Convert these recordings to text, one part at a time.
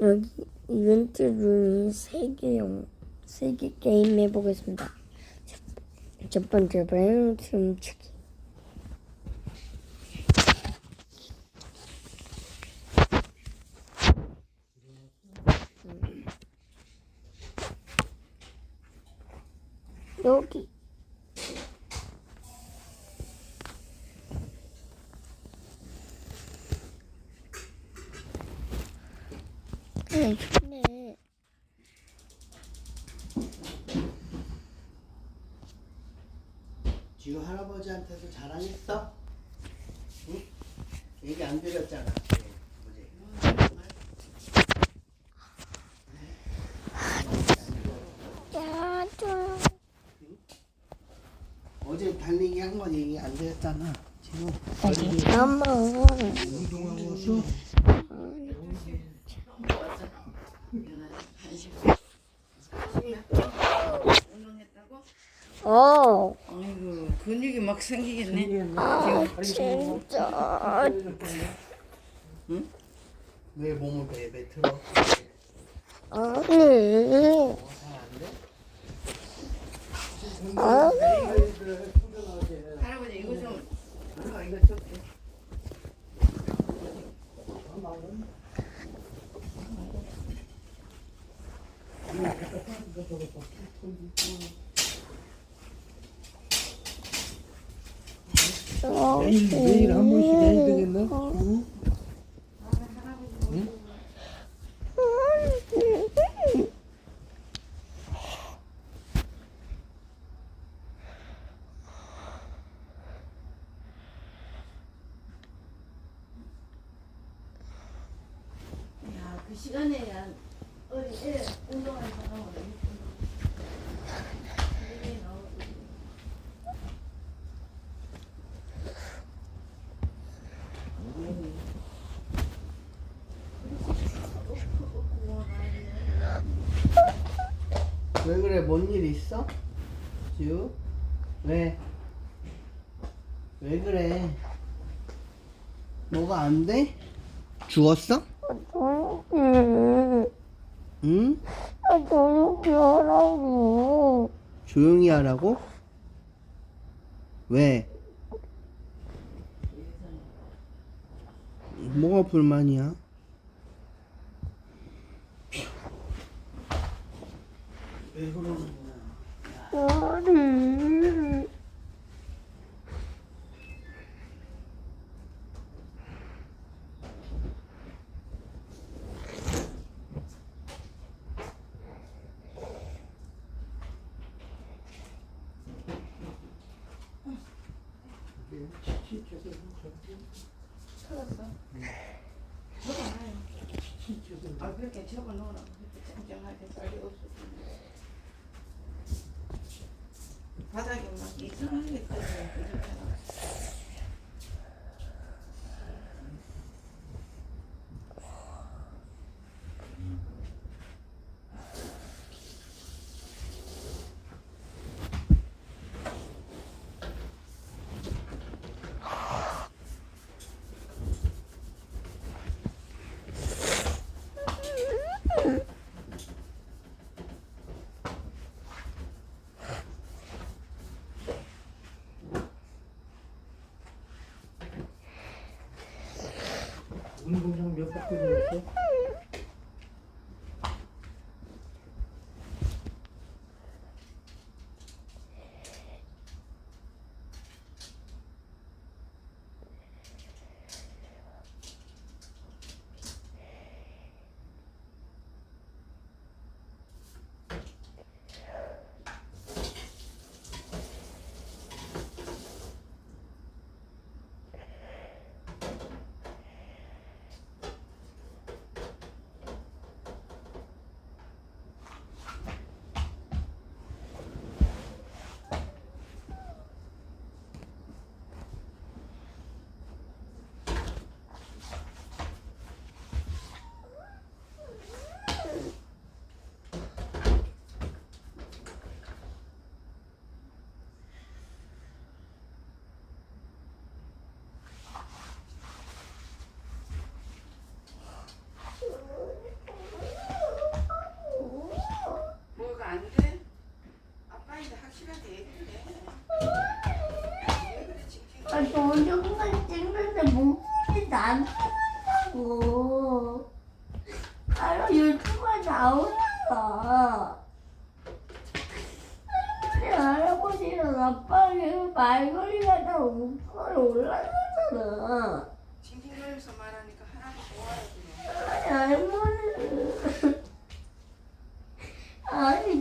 여기 이벤트 중에 세개 세개 게임 해보겠습니다. 첫- 첫 번째 는 춤추기. 음. 여기 그냥 좋네. 지우 할아버지한테도 자랑했어? 응? 얘기 안 드렸잖아. 뭐지? 야좀 어제 달리기 한 건 얘기 안 드렸잖아. 지우. 잠깐만. 운동하고 왔어? 운동했다고? 어. 근육이 막 생기겠네. 아 진짜. 왜 몸을 베베 틀어? 아니. 잘안 돼? 아니. 할아버지 이거 좀 아, 이거 좀. 매일 매일 한 번씩 해야 되겠나? 어. 야그 시간에 야 어린 애 운동하는 사람은 왜 그래? 뭔 일 있어? 지우? 왜? 왜 그래? 뭐가 안 돼? 죽었어? 음. 응? 아 조용히 하라고. 조용히 하라고? 왜? 뭐가 불만이야? 왜 그러는 거야? 아니. 아 그렇게 적어놓으라 그렇게 짱짱하게 빨리 없어 바닥에 막 이상하게 그 운동장 몇 바퀴 돌았어?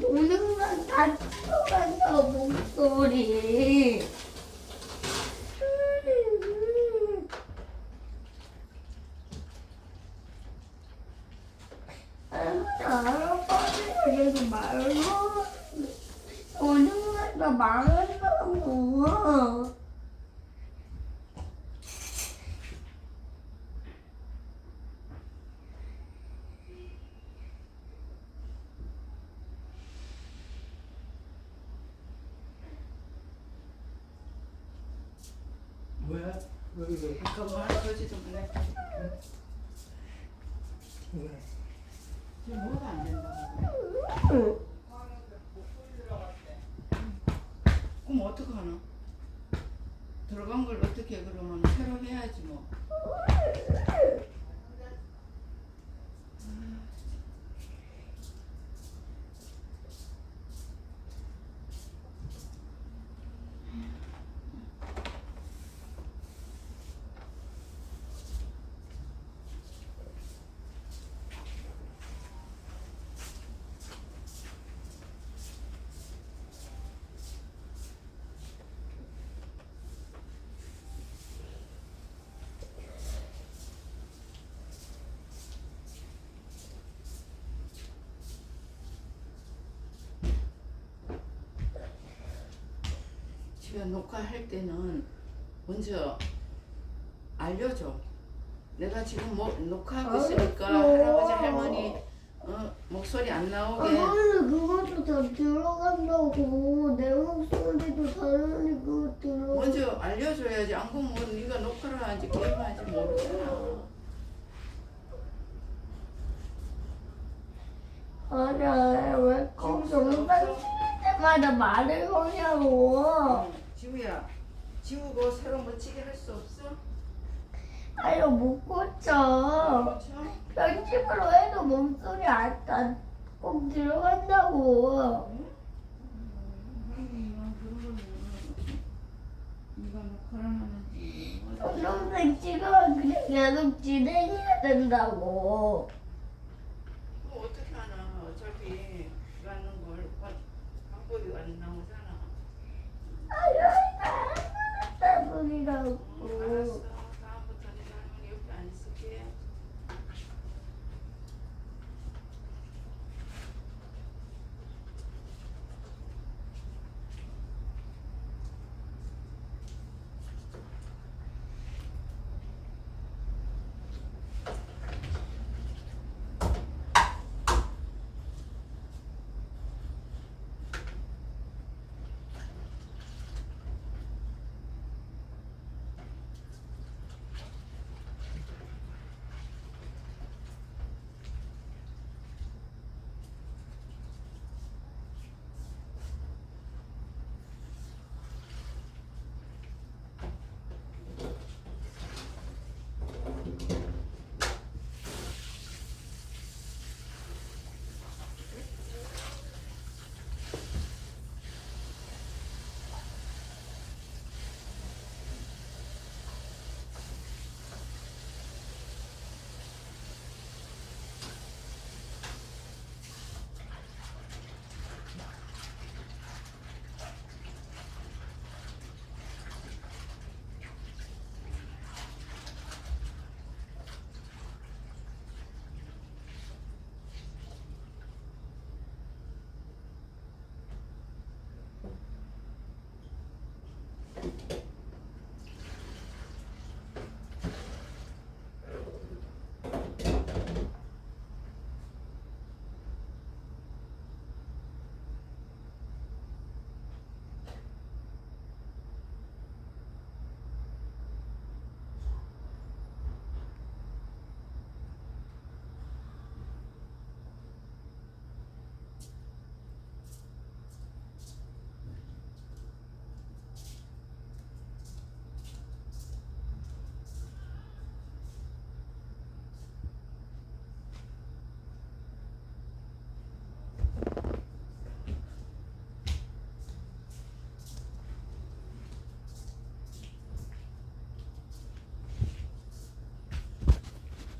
동영상 다 찍어간다, 목소리. 할아버지가 계속 말로 동영상다 망한다고. 뭐야? 왜 이래? 아까 뭐 맨날 왜? 지금 뭐가 안 된다고. 응. 그럼 어떡하나? 들어간 걸 어떻게 그러면 새로 해야지 뭐. 집에 녹화할 때는 먼저 알려줘. 내가 지금 뭐 녹화하고 있으니까 할아버지 할머니 어, 목소리 안 나오게. 아무는 그것도 다 들어간다고. 내 목소리도 당연히 그거 들어 먼저 알려줘야지. 안 그러면 뭐 네가 녹화를 하는지 게임을 하는지 모르잖아. 아니야 왜꼭 영상 찍을 때마다 말을 거냐고 어, 지우야, 지우고 새로 멋지게 할 수 없어? 아니 못 고쳐. 그렇죠? 편집으로 해도 목소리 안꼭 들어간다고. 음, 뭐 동영상 찍으면 그냥 계속 진행해야 된다고